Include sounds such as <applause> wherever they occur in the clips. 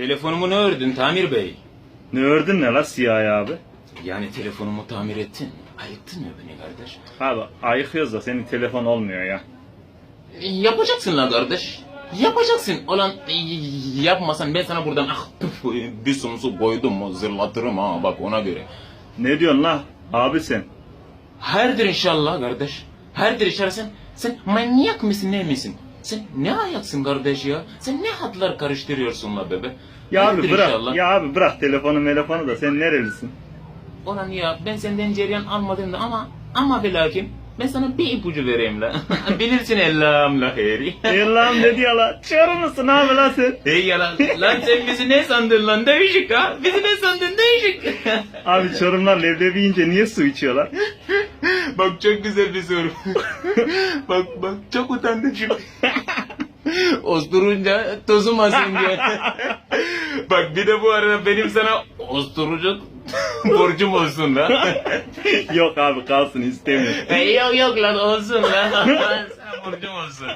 Telefonumu ne ördün Tamir Bey? Ne ördün ne la siyah abi? Yani telefonumu tamir ettin. Ayıktın mı beni kardeş? Abi ayıkıyoruz da senin telefon olmuyor ya. Yapacaksın lan kardeş. Yapacaksın. Olan y- yapmasan ben sana buradan ah püf, bir sumsu koydum mu zırlatırım ha bak ona göre. Ne diyorsun la abi sen? Herdir inşallah kardeş. Herdir inşallah sen, sen manyak mısın ne misin? Sen ne ayaksın kardeş ya? Sen ne hatlar karıştırıyorsun la bebe? Ya abi Herdir bırak. inşallah. Ya abi bırak telefonu telefonu da sen nerelisin? Ulan ya ben senden cereyan almadım da ama ama ve lakin ben sana bir ipucu vereyim la. <laughs> Bilirsin ellam la heri. <laughs> Allah'ım ne diyor la? Çağırır mısın abi la sen? Hey yalan. Lan sen bizi ne sandın lan değişik ha? Bizi ne sandın değişik. Abi çorumlar leblebi yiyince niye su içiyorlar? <laughs> bak çok güzel bir soru. <laughs> bak bak çok utandım şimdi. <laughs> Osturunca tozumasın diye. <laughs> bak bir de bu arada benim sana osturucu borcum olsun da. Yok abi kalsın istemiyorum. e, yok yok lan olsun lan. Sana borcum olsun.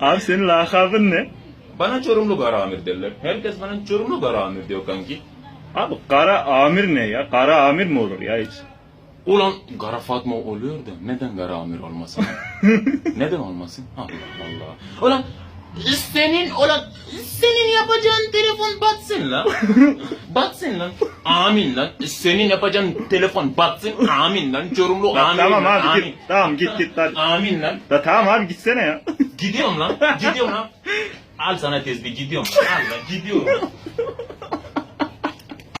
Abi senin lakabın ne? Bana Çorumlu Karamir derler. Herkes bana Çorumlu Karamir diyor kanki. Abi kara amir ne ya? Kara amir mi olur ya hiç? Ulan Kara Fatma oluyor da neden Kara Amir olmasın? <laughs> neden olmasın? Allah Allah. Ulan senin ulan senin yapacağın telefon batsın lan. <laughs> batsın lan. Amin lan. Senin yapacağın telefon batsın. Amin lan. Çorumlu amin. tamam lan. abi amin. git. Tamam git git hadi. Amin lan. La tamam abi gitsene ya. Gidiyorum lan. Gidiyorum lan. <laughs> Al sana tezbih gidiyorum. Al lan gidiyorum.